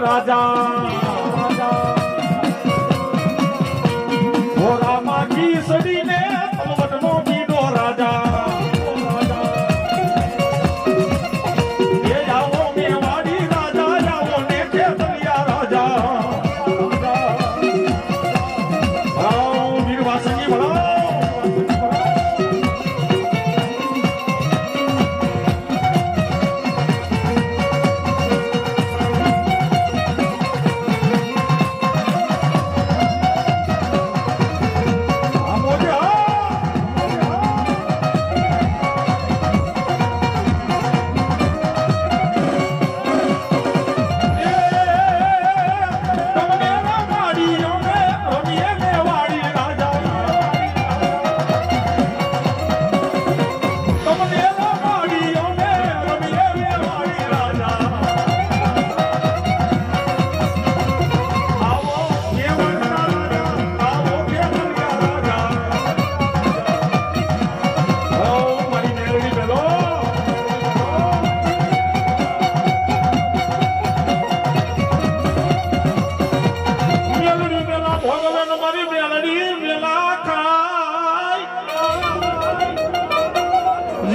રાજા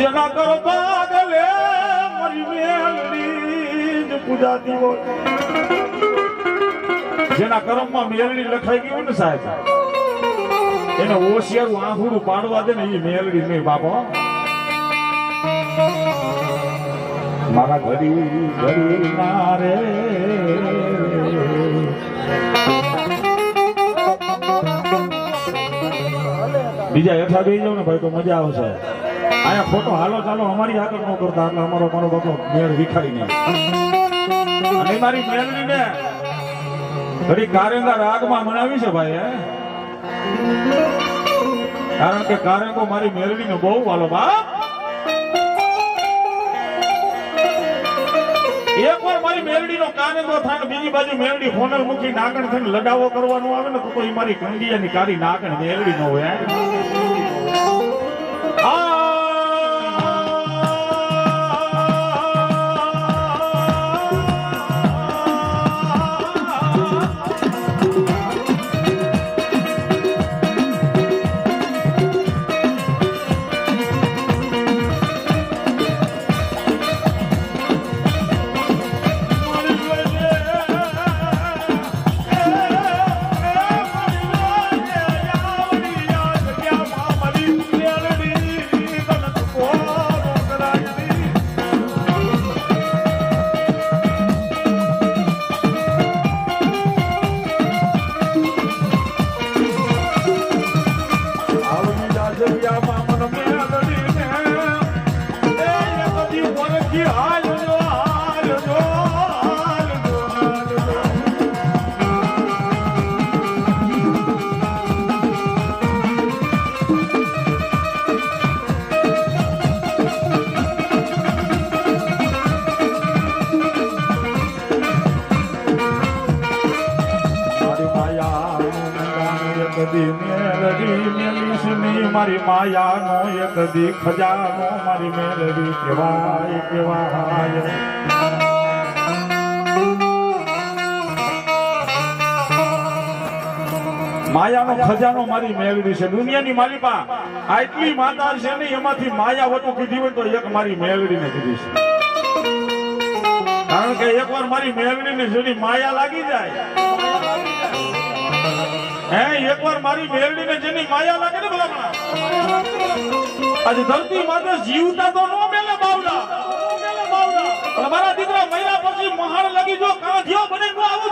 જેના કરો પાગલે મારી મેલડી જ પૂજાતી હોય. જેના કરમમાં મેલડી લખાઈ ગયું ને સાહેબ? એને હોશિયારું આંખુડું પાડવા દે ને એ મેલડી નહીં બાપો મારા ઘડી ઘડી ના બીજા હેઠા બેસી જાવ ને ભાઈ, તો મજા આવશે. આયા ખોટો હાલો ચાલો, અમારી આગળ ન કરતા, એટલે અમારો મારો બાપો મેળ વિખાઈ નહીં અને મારી મેળની ને, ઘડી કારેંગા રાગમાં મનાવી છે ભાઈ, હે? કારણ કે કારેંગો મારી મેળવીને બહુ વાલો બાપ. એક વાર મારી મેરડીનો કારેંગો થાય ને બીજી બાજુ મેરડી ફોનલ મૂકી નાગણ થઈને લડાવો કરવાનો આવે ને, તો એ મારી કંડિયાની કારી નાગણ મેરડી ન હોય ગાન કદી મેલડી મેલીશ નહીં મારી માયાનો એક કદી ખજાનો મારી મેળવી કેવાય કેવાય માયાનો ખજાનો મારી મેળવી છે. દુનિયાની માલિકા આટલી માતા છે ને, એમાંથી માયા વધુ કીધી હોય તો એક મારી મેળવીને કીધી છે. કારણ કે એકવાર મારી મેળવીને જેની માયા લાગી જાય હે, એકવાર મારી મેલડીને જેની માયા લાગે ને આજે ધરતી માથે જીવતા તો નો મેલે બાવડા. મારા દીકરા મહિના પછી મહાન લગી જો કાંધિયો બને આવું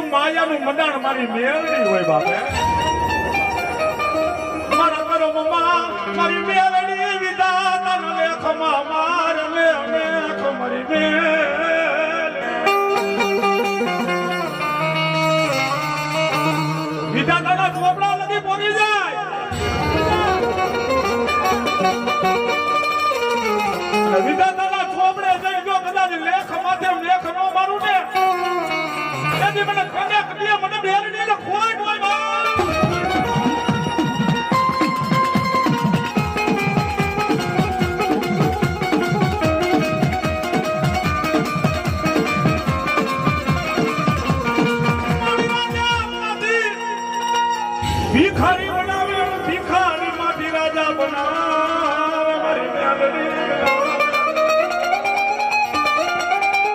મારું માયાનું મંડાણ મારી મેલડી હોય બાપે. મારા કરો મમ્મા, મારી મેલડી વિધાતા નો લેખમાં માર લેખ મારી મેલડી વિધાતાના ચોપડા લગી પોરી જાય. વિધાતાના ચોપડે જઈ જો કદાચ લેખ માથે લેખ નો મારું ને. તેથી મને કને કદીએ મને બેરડી ને ખોઈ ખોઈ માર ભિખારી બનાવે, ભિખારી માંથી રાજા બનાવે, મારી મેલડી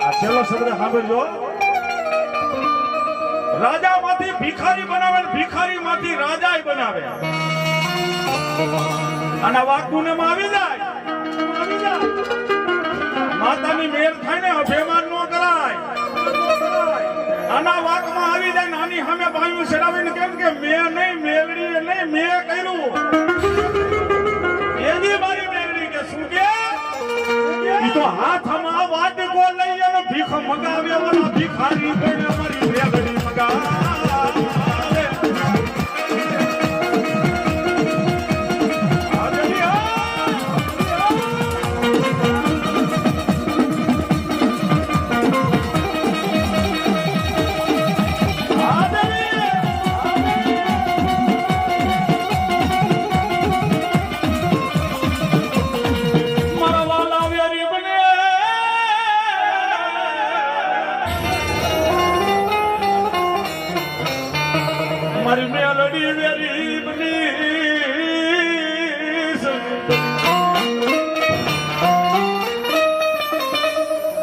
આ છેલ્લો શબ્દ સાંભળજો. રાજા માંથી ભિખારી બનાવે ને ભિખારી માંથી રાજા બનાવે. અને વાકુને આવી જાય. આવી જાય. માતાની મેર થાય ને અભિમાન નો કરાય. આના વાકમાં આવી જાય ને આની સામે ભાઈઓ ચડાવીને કેમ કે મેં નહીં મેવડી નહીં, મેં કર્યું. એની મારી મેવડી કે શું કે? તો હાથમાં વાટકો લઈ અને ભીખ મગાવ્યો ભિખારી કોઈને મારી મેલડી વેરી બની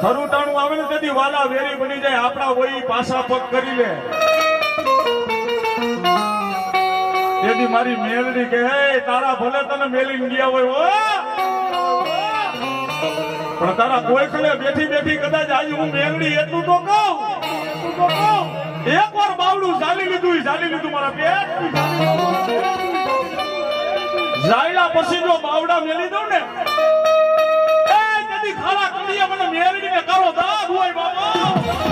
ખરું ટાણું આવે ને તેથી વાલા વેરી બની જાય, આપણા વહી પાછા પગ કરી લે. તેથી મારી મેલડી કે તારા ભલે તને મેલીને ગયા હોય પણ તારા કોઈ ખલે બેઠી બેઠી કદાચ આજે હું મેલડી એટલું તો કહું એટલું તો કહું. બાવડું ઝાલી લીધું ઝાલી લીધું મારા પેટ ઝાયલા પછી જો બાવડા મેલી દઉં ને એ કદી ખાલા કડીએ મને મેળવીને કરો દાગ હોય બાબા